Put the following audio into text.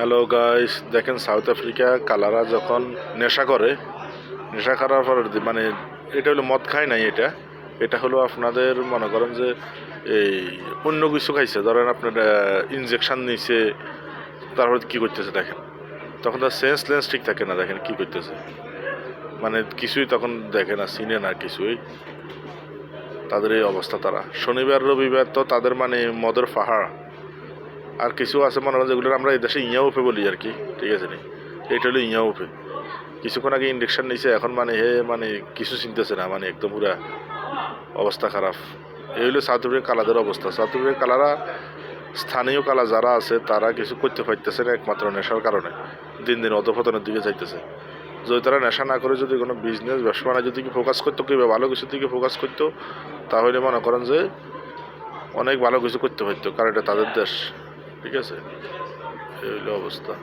Hello guys দেখেন South Africa কালারা যখন নেশা করে, নেশা করার পর মানে এটা হলো মদ খায় নাই এটা। এটা হলো আপনাদের মনে করেন যে এই অন্য কিছু খাইছে। ধরেন আপনার ইনজেকশন নিছে, তারপর কি করতেছে দেখেন। তখন তার সেন্স লেন্স ঠিক থাকে না, দেখেন কি করতেছে। মানে কিছুই তখন দেখে না, চিনে না কিছুই। তাদের এই অবস্থা তারা। শনিবার, রবিবার তো তাদের মানে মদের পাহাড়। আর কিছু আছে মনে করেন যেগুলো আমরা এই দেশে ইয়া উপে বলি আর কি, ঠিক আছে নি? এটা হলো ইয়া উপে কিছুক্ষণ আগে ইন্ডেকশন নিয়েছে এখন মানে হে মানে কিছু চিনতেছে না মানে একদম পুরা অবস্থা খারাপ। এই হলো সাউথ কালাদের অবস্থা। সাউথ আফ্রিকার কালারা স্থানীয় কালা যারা আছে, তারা কিছু করতে পারতেছে না একমাত্র নেশার কারণে। দিন দিন অধপতনের দিকে যাইতেছে। যদি তারা নেশা না করে যদি কোনো বিজনেস ব্যবসা বাণিজ্য দিকে ফোকাস করতো, কিংবা ভালো কিছুর দিকে ফোকাস করতো, তাহলে মনে করেন যে অনেক ভালো কিছু করতে পারতো, কারণ এটা তাদের দেশ। ঠিক আছে এই হলো অবস্থা।